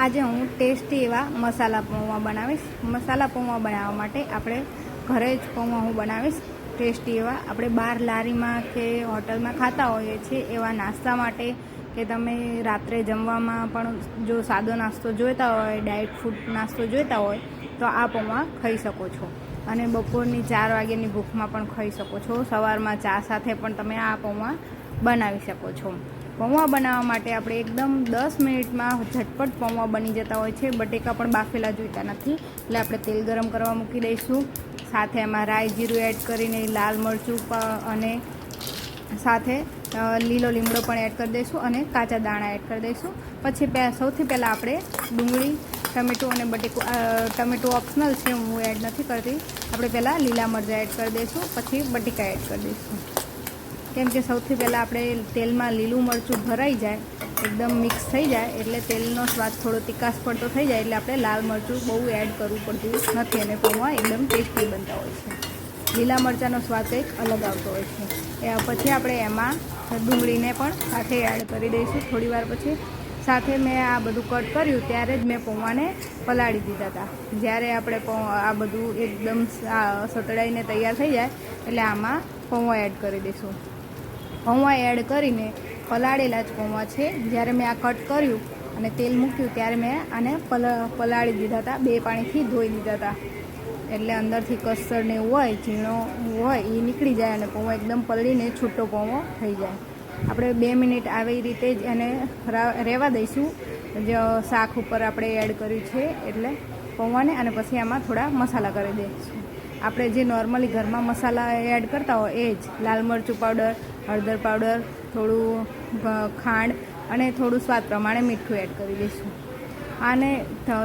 આજે હું ટેસ્ટી એવા મસાલા પૌવા બનાવીશ. મસાલા પૌવા બનાવવા માટે આપણે ઘરે જ પૌવા હું બનાવીશ. ટેસ્ટી એવા આપણે બહાર લારીમાં કે હોટલમાં ખાતા હોઈએ છીએ એવા નાસ્તા માટે કે તમે રાત્રે જમવામાં પણ જો સાદો નાસ્તો જોઈતા હોય, ડાયટ ફૂડ નાસ્તો જોઈતા હોય, તો આ પૌવા ખાઈ શકો છો. અને બપોરની ચાર વાગ્યાની ભૂખમાં પણ ખાઈ શકો છો. સવારમાં ચા સાથે પણ તમે આ પૌવા બનાવી શકો છો. પૌવા બનાવવા માટે આપણે એકદમ દસ મિનિટમાં ઝટપટ પૌવા બની જતા હોય છે. બટેકા પણ બાફેલા જોઈતા નથી. એટલે આપણે તેલ ગરમ કરવા મૂકી દઈશું. સાથે એમાં રાઈ જીરું એડ કરીને લાલ મરચું અને સાથે લીલો લીમડો પણ એડ કરી દઈશું અને કાચા દાણા એડ કરી દઈશું. પછી સૌથી પહેલાં આપણે ડુંગળી, ટમેટું અને બટેકું ટમેટું ઓપ્શનલ છે, હું એડ નથી કરતી. આપણે પહેલાં લીલા મરચાં એડ કરી દઈશું. પછી બટેકા એડ કરી દઈશું. કેમ કે સૌથી પહેલાં આપણે તેલમાં લીલું મરચું ભરાઈ જાય, એકદમ મિક્સ થઈ જાય, એટલે તેલનો સ્વાદ થોડો તિકાસ પડતો થઈ જાય, એટલે આપણે લાલ મરચું બહુ એડ કરવું પડતું નથી અને પૌવા એકદમ ટેસ્ટી બનતા હોય છે. લીલા મરચાંનો સ્વાદ કંઈક અલગ આવતો હોય છે. એ પછી આપણે એમાં ડુંગળીને પણ સાથે એડ કરી દઈશું. થોડીવાર પછી સાથે મેં આ બધું કટ કર્યું, ત્યારે જ મેં પૌવાને પલાળી દીધા હતા. જ્યારે આપણે આ બધું એકદમ સતળાઈને તૈયાર થઈ જાય, એટલે આમાં પૌવા એડ કરી દઈશું. પૌવા એડ કરીને પલાળેલા જ પૌવા છે. જ્યારે મેં આ કટ કર્યું અને તેલ મૂક્યું ત્યારે મેં આને પલ, પલાળી દીધા હતા. બે પાણીથી ધોઈ દીધા હતા. એટલે અંદરથી કસ્તર ને એવું હોય, ઝીણો હોય એ નીકળી જાય અને પૌવા એકદમ પલળીને છૂટો પૌવો થઈ જાય. આપણે બે મિનિટ આવી રીતે જ એને રહેવા દઈશું. જે શાક ઉપર આપણે એડ કર્યું છે એટલે પૌવાને અને પછી આમાં થોડા મસાલા કરી દઈશું. આપણે જે નોર્મલી ઘરમાં મસાલા એડ કરતા હોય, એ જ. લાલ મરચું પાવડર હળદર પાવડર થોડું ખાંડ અને થોડું સ્વાદ પ્રમાણે મીઠું એડ કરી દઈશું. આને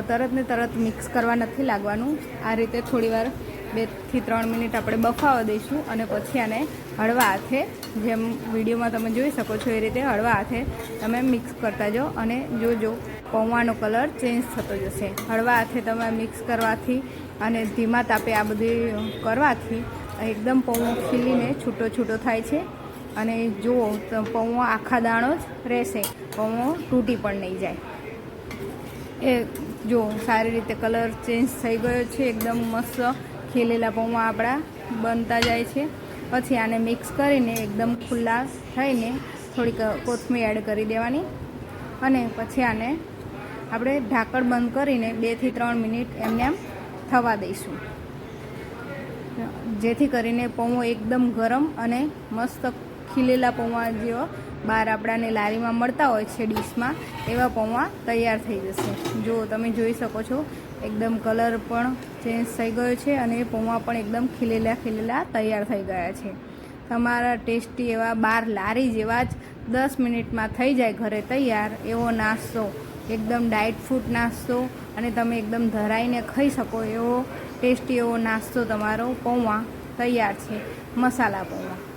તરત ને તરત મિક્સ કરવા નથી લાગવાનું. આ રીતે થોડીવાર બેથી ત્રણ મિનિટ આપણે બફાવા દઈશું અને પછી આને હળવા હાથે, જેમ વિડીયોમાં તમે જોઈ શકો છો એ રીતે હળવા હાથે તમે મિક્સ કરતા જાઓ અને જોજો પૌવાનો કલર ચેન્જ થતો જશે. હળવા હાથે તમે મિક્સ કરવાથી અને ધીમા તાપે આ બધું કરવાથી એકદમ પૌવો ખીલીને છૂટો છૂટો થાય છે. અને જુઓ, તો પૌવો આખા દાણો જ રહેશે. પૌવો તૂટી પણ નહીં જાય. એ જો સારી રીતે કલર ચેન્જ થઈ ગયો છે. એકદમ મસ્ત ખીલેલા પૌવા આપણા બનતા જાય છે. પછી આને મિક્સ કરીને એકદમ ખુલ્લા થઈને થોડીક કોથમીર એડ કરી દેવાની. અને પછી આને આપણે ઢાંકણ બંધ કરીને બેથી ત્રણ મિનિટ એમને એમ થવા દઈશું. જેથી કરીને પૌવો એકદમ ગરમ અને મસ્ત ખીલેલા પૌવા જેવા બહાર આપણાને લારીમાં મળતા હોય છે ડીશમાં, એવા પૌવા તૈયાર થઈ જશે. જો તમે જોઈ શકો છો, એકદમ કલર પણ ચેન્જ થઈ ગયો છે અને પૌવા પણ એકદમ ખીલેલા ખીલેલા તૈયાર થઈ ગયા છે. તમારા ટેસ્ટી એવા બાર લારી જેવા જ દસ મિનિટમાં થઈ જાય ઘરે તૈયાર એવો નાસ્તો એકદમ ડાયટ ફૂડ નાસ્તો અને તમે એકદમ ધરાઈને ખાઈ શકો એવો ટેસ્ટી એવો નાસ્તો તમારો પૌવા તૈયાર છે. મસાલા પૌવા.